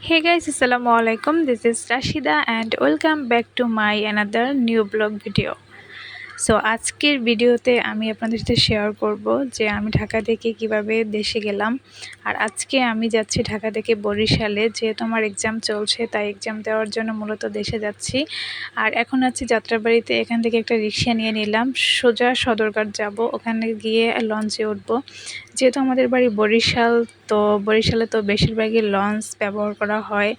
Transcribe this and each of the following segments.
Hey guys, Assalamu alaikum. This is Rashida and welcome back to my another new blog video. So আজকের ভিডিওতে আমি আপনাদের সাথে share করব যে আমি ঢাকা থেকে কীভাবে দেশে গেলাম আর আজকে আমি যাচ্ছি ঢাকা থেকে বরিশালে যেহেতু আমার এক্সাম চলছে তাই এক্সাম দেওয়ার জন্য মূলত দেশে যাচ্ছি আর এখন আছি যাত্রাবাড়িতে এখান থেকে একটা রিক্সা নিয়ে নিলাম সোজা সদরঘাট যাব ওখানে গিয়ে লঞ্চে উঠবো যেহেতু আমাদের বাড়ি বরিশাল, তো বরিশালে তো বেশিরভাগই লঞ্চ ব্যবহার করা হয়।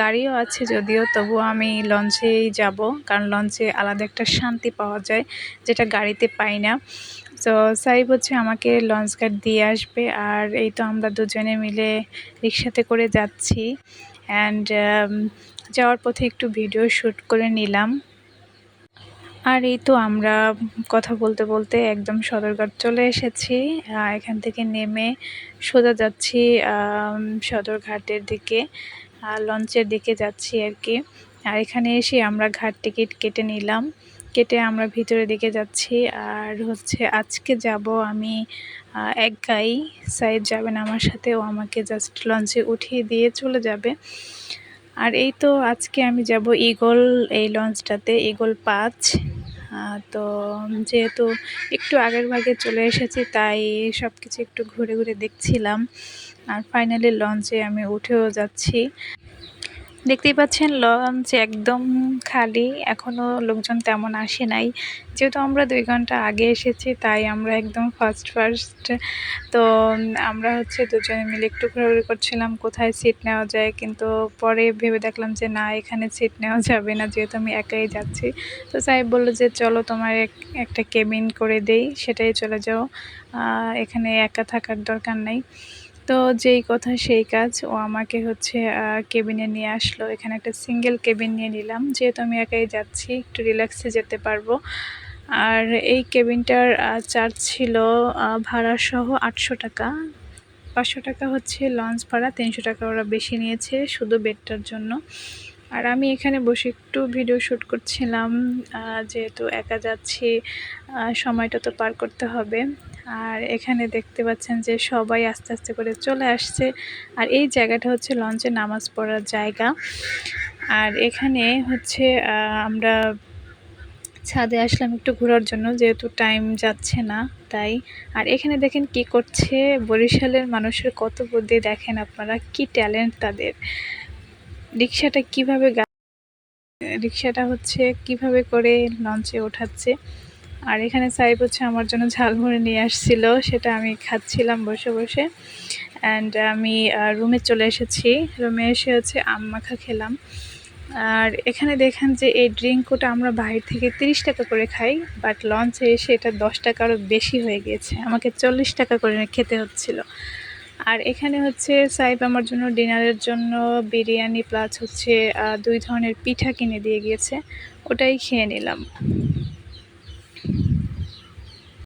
গাড়িও আছে যদিও তবুও আমি লঞ্চেই যাব, কারণ লঞ্চে আলাদা একটা শান্তি পাওয়া যায়, যেটা গাড়িতে পাই না। তো সাইব হচ্ছে আমাকে লঞ্চ গার্ড দিয়ে আসবে, আর এই তো আমরা দুজনে মিলে রিক্সাতে করে যাচ্ছি। অ্যান্ড যাওয়ার পথে একটু ভিডিও শ্যুট করে নিলাম। আর এই তো আমরা কথা বলতে বলতে একদম সদরঘাট চলে এসেছি। এখান থেকে নেমে সোজা যাচ্ছি সদরঘাটের দিকে লঞ্চের দিকে যাচ্ছি আর কি। আর এখানে এসে আমরা ঘাট টিকিট কেটে নিলাম। কেটে আমরা ভিতরের দিকে যাচ্ছি। আর হচ্ছে আজকে যাব আমি এক গাই সাইড যাবেন আমার সাথে, ও আমাকে জাস্ট লঞ্চে উঠিয়ে দিয়ে চলে যাবে। আর এই তো আজকে আমি যাব ইগল, এই লঞ্চটাতে, ইগল পাঁচ। তো যেহেতু একটু আগের ভাগে চলে এসেছি, তাই সব কিছু একটু ঘুরে ঘুরে দেখছিলাম। আর ফাইনালি লঞ্চে আমি উঠেও যাচ্ছি। দেখতেই পাচ্ছেন লঞ্চ একদম খালি। এখনও লোকজন তেমন আসে নাই। যেহেতু আমরা দুই ঘণ্টা আগে এসেছি, তাই আমরা একদম ফার্স্ট ফার্স্ট তো আমরা হচ্ছে দুজনে মিলে একটু ঘোরাঘুরি করছিলাম, কোথায় সিট নেওয়া যায়। কিন্তু পরে ভেবে দেখলাম যে, না, এখানে সিট নেওয়া যাবে না, যেহেতু আমি একাই যাচ্ছি। তো সাহেব বলল যে, চলো, তোমার একটা কেবিন করে দেই, সেটাই চলে যাও। এখানে একা থাকার দরকার নাই। তো যেই কথা সেই কাজ ও আমাকে হচ্ছে কেবিনে নিয়ে আসলো। এখানে একটা সিঙ্গেল কেবিন নিয়ে নিলাম। যেহেতু আমি একাই যাচ্ছি, একটু রিল্যাক্সে যেতে পারব। আর এই কেবিনটার চার্জ ছিল ভাড়া সহ আটশো টাকা। পাঁচশো টাকা হচ্ছে লঞ্চ ভাড়া, তিনশো টাকা ওরা বেশি নিয়েছে শুধু বেডটার জন্য। আর আমি এখানে বসে একটু ভিডিও শ্যুট করছিলাম যেহেতু একা যাচ্ছি সময়টা তো পার করতে হবে। আর এখানে দেখতে পাচ্ছেন যে সবাই আস্তে আস্তে করে চলে আসছে। আর এই জায়গাটা হচ্ছে লঞ্চে নামাজ পড়ার জায়গা। আর এখানে হচ্ছে আমরা ছাদে আসলাম একটু ঘোরার জন্য, যেহেতু টাইম যাচ্ছে না তাই। আর এখানে দেখেন কি করছে, বরিশালের মানুষের কত বুদ্ধি দেখেন আপনারা, কি ট্যালেন্ট তাদের। রিক্সাটা কীভাবে রিক্সাটা হচ্ছে কীভাবে করে লঞ্চে ওঠাচ্ছে। আর এখানে সাইব হচ্ছে আমার জন্য ঝালমুড়ি নিয়ে আসছিল, সেটা আমি খাচ্ছিলাম বসে বসে। অ্যান্ড আমি রুমে চলে এসেছি। রুমে এসে হচ্ছে আম মাখা খেলাম। আর এখানে দেখেন যে এই ড্রিঙ্কটা আমরা বাইরে থেকে তিরিশ টাকা করে খাই বাট লঞ্চে এসে এটা দশ টাকা আরও বেশি হয়ে গিয়েছে আমাকে চল্লিশ টাকা করে খেতে হচ্ছিল। আর এখানে হচ্ছে সাইব আমার জন্য ডিনারের জন্য বিরিয়ানি প্লাস হচ্ছে দুই ধরনের পিঠা কিনে দিয়ে গিয়েছে। ওটাই খেয়ে নিলাম।